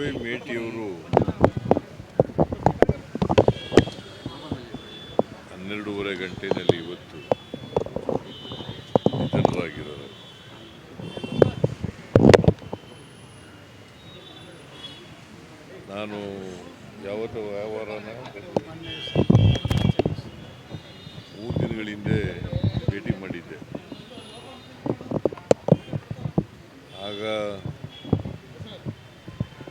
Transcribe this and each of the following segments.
Y ಮೇಟಿಯವರು. ಹನ್ನೆರಡೂವರೆ ಗಂಟೆಯಲ್ಲಿ ಇವತ್ತು ನಿಧನರಾಗಿದ್ದಾರೆ. ನಾನು ಯಾವತ್ತು ವ್ಯವಹಾರನ ಮೂರು ದಿನಗಳ ಹಿಂದೆ ಭೇಟಿ ಮಾಡಿದ್ದೆ. ಆಗ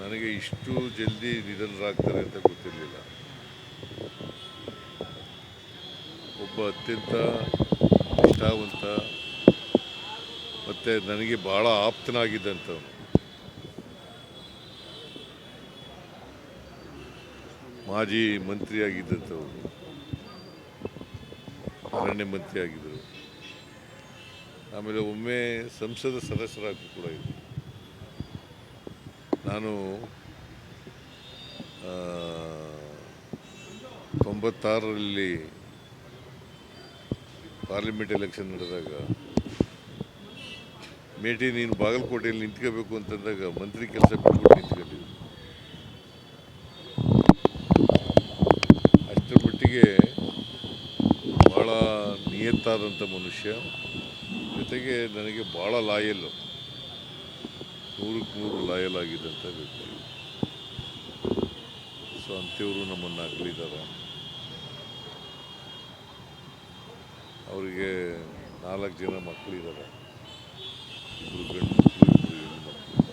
ನನಗೆ ಇಷ್ಟು ಜಲ್ದಿ ನಿಧನರಾಗ್ತಾರೆ ಅಂತ ಗೊತ್ತಿರಲಿಲ್ಲ. ಒಬ್ಬ ಅತ್ಯಂತ ಇಷ್ಟಾವಂತ ಮತ್ತು ನನಗೆ ಭಾಳ ಆಪ್ತನಾಗಿದ್ದಂಥವನು. ಮಾಜಿ ಮಂತ್ರಿಯಾಗಿದ್ದಂಥವ್ರು ಅರಣ್ಯ ಮಂತ್ರಿ ಆಗಿದ್ದರು ಆಮೇಲೆ ಒಮ್ಮೆ ಸಂಸದ ಸದಸ್ಯರಾಗಿ ಕೂಡ ಇದ್ದರು. ನಾನು ತೊಂಬತ್ತಾರರಲ್ಲಿ ಪಾರ್ಲಿಮೆಂಟ್ ಎಲೆಕ್ಷನ್ ನಡೆದಾಗ, ಮೇಟಿ ನೀನು ಬಾಗಲಕೋಟೆಯಲ್ಲಿ ನಿಂತ್ಕೋಬೇಕು ಅಂತಂದಾಗ ಮಂತ್ರಿ ಕೆಲಸ ಬಿಟ್ಬಿಟ್ಟು ನಿಂತ್ಕೊಂಡಿದ್ದೆ. ಅಷ್ಟರ ಮಟ್ಟಿಗೆ ಭಾಳ ನಿಯತ್ತಾದಂಥ ಮನುಷ್ಯ. ಜೊತೆಗೆ ನನಗೆ ಭಾಳ ಲಾಯಲ್ಲು. ನೂರಕ್ಕೆ ನೂರು ಲಾಯಲ್ ಆಗಿದೆ ಅಂತ ಹೇಳ್ತೀವಿ. ಸೊ ಅಂಥವರು ನಮ್ಮನ್ನು ಅಗಲಿದ್ದಾರೆ ಅವರಿಗೆ ನಾಲ್ಕು ಜನ ಮಕ್ಕಳಿದ್ದಾರೆ ಇಬ್ಬರು ಗಂಡು ಮಕ್ಕಳು ಇಬ್ಬರು ಹೆಣ್ಣು ಮಕ್ಕಳು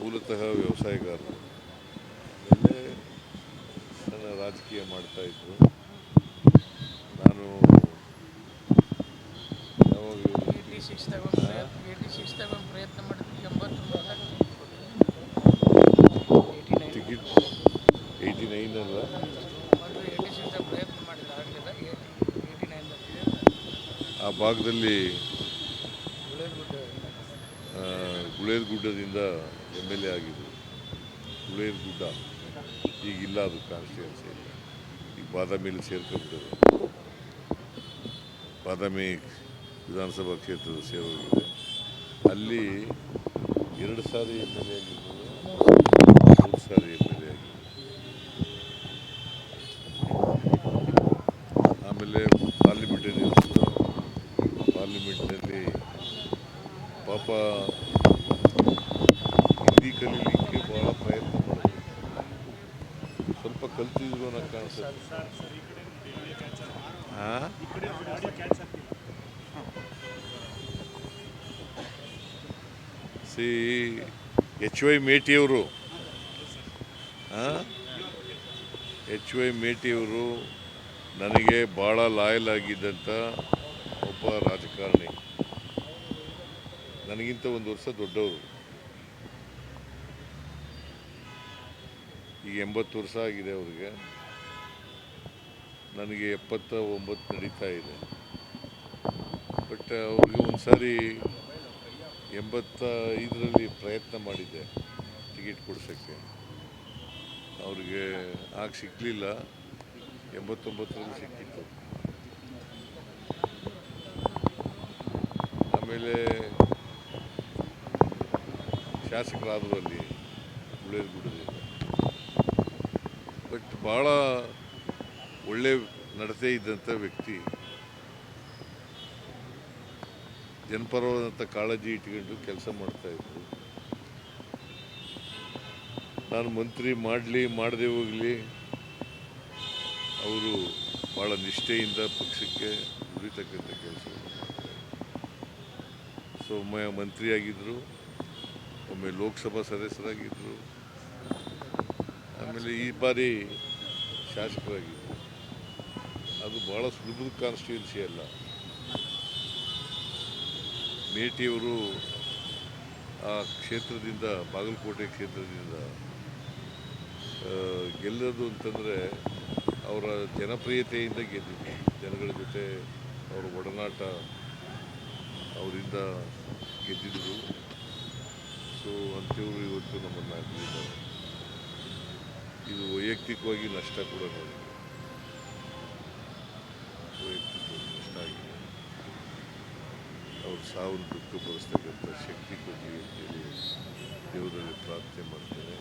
ಮೂಲತಃ ವ್ಯವಸಾಯಗಾರರು. ಆಮೇಲೆ ನನ್ನ ರಾಜಕೀಯ ಮಾಡ್ತಾ ಭಾಗದಲ್ಲಿ ಗುಳೇರ್ಗುಡ್ಡದಿಂದ ಎಂ ಎಲ್ ಎ ಆಗಿದ್ದರು ಗುಳೇದ ಗುಡ್ಡ ಈಗಿಲ್ಲ ಅದು ಕಾನ್ಸ್ಟಿಟ್ಯೂನ್ಸಿ ಈಗ ಬಾದಾಮಿಯಲ್ಲಿ ಸೇರ್ಕೊಂಡ್ಬಿಟ್ಟರು ಬಾದಾಮಿ ವಿಧಾನಸಭಾ ಕ್ಷೇತ್ರದ ಸೇರೋಗಿದೆ ಅಲ್ಲಿ ಎರಡು ಸಾರಿ ಎಂ ಎಲ್ ಎ ಆಗಿರ್ಬೋದು ಮೂರು ಸಾರಿ ಎಂ ಎಲ್ ಎ. ಪಾಪ ಹಿಂದಿ ಕಲೀಲಿಕ್ಕೆ ಭಾಳ ಪ್ರಯತ್ನ ಸ್ವಲ್ಪ ಕಲ್ತಿದ್ರು ಅನ್ನೋ ಕಾಣಿಸುತ್ತೆ ಸಿ, ಎಚ್ ವೈ ಮೇಟಿಯವರು ಎಚ್ ವೈ ಮೇಟಿಯವರು ನನಗೆ ಭಾಳ ಲಾಯಲ್ ಆಗಿದ್ದಂಥ ಒಬ್ಬ ರಾಜಕಾರಣಿ. ನನಗಿಂತ ಒಂದು ವರ್ಷ ದೊಡ್ಡವರು. ಈಗ ಎಂಬತ್ತು ವರ್ಷ ಆಗಿದೆ ಅವ್ರಿಗೆ. ನನಗೆ ಎಪ್ಪತ್ತ ಒಂಬತ್ತು ನಡೀತಾ ಇದೆ. ಬಟ್ ಅವ್ರಿಗೆ ಒಂದು ಸಾರಿ ಎಂಬತ್ತ ಐದರಲ್ಲಿ ಪ್ರಯತ್ನ ಮಾಡಿದ್ದೆ ಟಿಕೆಟ್ ಕೊಡ್ಸೋಕ್ಕೆ. ಅವ್ರಿಗೆ ಆಗ ಸಿಕ್ಕಲಿಲ್ಲ ಎಂಬತ್ತೊಂಬತ್ತರಲ್ಲಿ ಸಿಕ್ಕಿತ್ತು. ಆಮೇಲೆ ಶಾಸಕರಾದರು ಅಲ್ಲಿ ಬಿಡೋದಿಲ್ಲ ಬಟ್ ಭಾಳ ಒಳ್ಳೆ ನಡತೆ ಇದ್ದಂಥ ವ್ಯಕ್ತಿ. ಜನಪರವಾದಂಥ ಕಾಳಜಿ ಇಟ್ಕೊಂಡು ಕೆಲಸ ಮಾಡ್ತಾಯಿದ್ರು ನಾನು ಮಂತ್ರಿ ಮಾಡಲಿ, ಮಾಡದೆ ಹೋಗಲಿ, ಅವರು ಭಾಳ ನಿಷ್ಠೆಯಿಂದ ಪಕ್ಷಕ್ಕೆ ದುಡಿತಕ್ಕಂಥ ಕೆಲಸ ಸೊ ಮಂತ್ರಿಯಾಗಿದ್ದರು. ಒಮ್ಮೆ ಲೋಕಸಭಾ ಸದಸ್ಯರಾಗಿದ್ದರು ಆಮೇಲೆ ಈ ಬಾರಿ ಶಾಸಕರಾಗಿದ್ದರು ಅದು ಭಾಳ ಸುಲಭದ ಕಾನ್ಸ್ಟಿಟ್ಯೂನ್ಸಿ ಅಲ್ಲ. ಮೇಟಿಯವರು ಆ ಕ್ಷೇತ್ರದಿಂದ, ಬಾಗಲಕೋಟೆ ಕ್ಷೇತ್ರದಿಂದ ಗೆಲ್ಲೋದು ಅಂತಂದರೆ ಅವರ ಜನಪ್ರಿಯತೆಯಿಂದ ಗೆದ್ದಿದ್ದು ಜನಗಳ ಜೊತೆ ಅವರ ಒಡನಾಟ ಅವರಿಂದ ಗೆದ್ದಿದ್ರು ಸೊ ಅಂತ್ಯವರು ಇವತ್ತು ನಮ್ಮನ್ನು ಅಗಲಿದ್ದಾರೆ ಇದು ವೈಯಕ್ತಿಕವಾಗಿ ನಷ್ಟ ಕೂಡ ನನಗೆ ವೈಯಕ್ತಿಕವಾಗಿ ನಷ್ಟ ಆಗಿದೆ. ಅವ್ರ ಸಾವನ್ನು ದುಃಖಪಡಿಸ್ತಕ್ಕಂಥ ಶಕ್ತಿ ಕೊಡಲಿ ಅಂತೇಳಿ ದೇವರಲ್ಲಿ ಪ್ರಾರ್ಥನೆ ಮಾಡ್ತೇನೆ.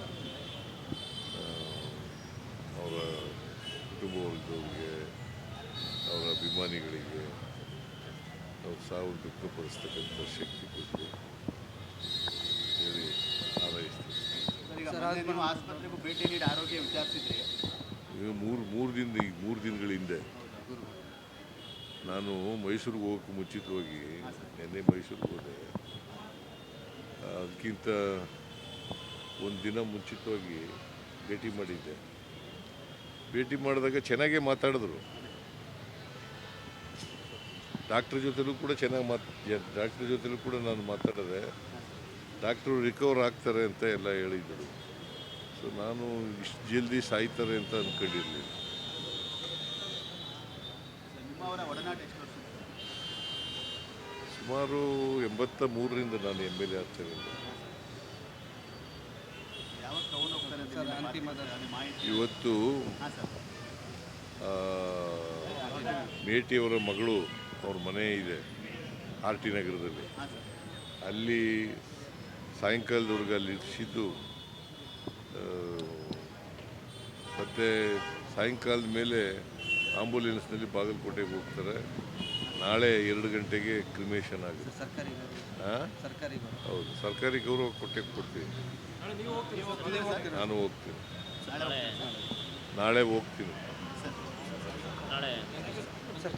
ಅವರ ಕುಟುಂಬ ವರ್ಗದವ್ರಿಗೆ, ಅವರ ಅಭಿಮಾನಿಗಳಿಗೆ ಅವ್ರ ಸಾವು ದುಃಖಪಡಿಸ್ತಕ್ಕಂಥ ಶಕ್ತಿ ಕೊಡಲಿ ಹೇಳಿ ಹಾರೈಸ್ತೀನಿ ಸರ್, ಈಗ ಮೊನ್ನೆ ನೀವು ಆಸ್ಪತ್ರೆಗೂ ಭೇಟಿ ನೀಡಿ ಆರೋಗ್ಯ ವಿಚಾರಿಸಿದ್ರಿ. ಈಗ ಮೂರು ಮೂರು ದಿನ ಈಗ ಮೂರು ದಿನಗಳ ಹಿಂದೆ. ನಾನು ಮೈಸೂರಿಗೆ ಹೋಗೋಕ್ಕೆ ಮುಂಚಿತವಾಗಿ ನಿನ್ನೆ ಮೈಸೂರಿಗೆ ಹೋದೆ. ಅದಕ್ಕಿಂತ ಒಂದು ದಿನ ಮುಂಚಿತವಾಗಿ ಭೇಟಿ ಮಾಡಿದ್ದೆ. ಭೇಟಿ ಮಾಡಿದಾಗ ಚೆನ್ನಾಗೇ ಮಾತಾಡಿದ್ರು. ಡಾಕ್ಟ್ರ್ ಜೊತೆಲೂ ಕೂಡ ಚೆನ್ನಾಗಿ ಮಾತು ಡಾಕ್ಟ್ರ್ ಜೊತೆಲೂ ಕೂಡ ನಾನು ಮಾತಾಡಿದೆ. ಡಾಕ್ಟ್ರು ರಿಕವರ್ ಆಗ್ತಾರೆ ಅಂತ ಎಲ್ಲ ಹೇಳಿದರು. ಸೊ ನಾನು ಇಷ್ಟು ಜಲ್ದಿ ಸಾಯ್ತಾರೆ ಅಂತ ಅಂದ್ಕೊಂಡಿರಲಿಲ್ಲ ಸುಮಾರು ಎಂಬತ್ತ ಮೂರರಿಂದ ನಾನು ಎಂ ಎಲ್ ಎ ಆಗ್ತೇನೆ ಇವತ್ತು ಮೇಟಿಯವರ ಮಗಳು ಅವ್ರ ಮನೆ ಇದೆ ಆರ್ ಟಿ ನಗರದಲ್ಲಿ. ಅಲ್ಲಿ ಸಾಯಂಕಾಲದವರೆಗೆ ಅಲ್ಲಿ ಇರಿಸಿದ್ದು ಮತ್ತು ಸಾಯಂಕಾಲದ ಮೇಲೆ ಆಂಬುಲೆನ್ಸ್ನಲ್ಲಿ ಬಾಗಲಕೋಟೆಗೆ ಹೋಗ್ತಾರೆ. ನಾಳೆ ಎರಡು ಗಂಟೆಗೆ ಕ್ರಿಮೇಷನ್ ಆಗುತ್ತೆ. ಸರ್ಕಾರಿ ಹಾಂ ಸರ್ಕಾರಿ ಹೌದು ಸರ್ಕಾರಿ ಗೌರವ ಕೊಟ್ಟೆ ಕೊಡ್ತೀವಿ. ನಾನು ಹೋಗ್ತೀನಿ. ನಾಳೆ. ನಾಳೆ ಹೋಗ್ತೀನಿ. Sir sir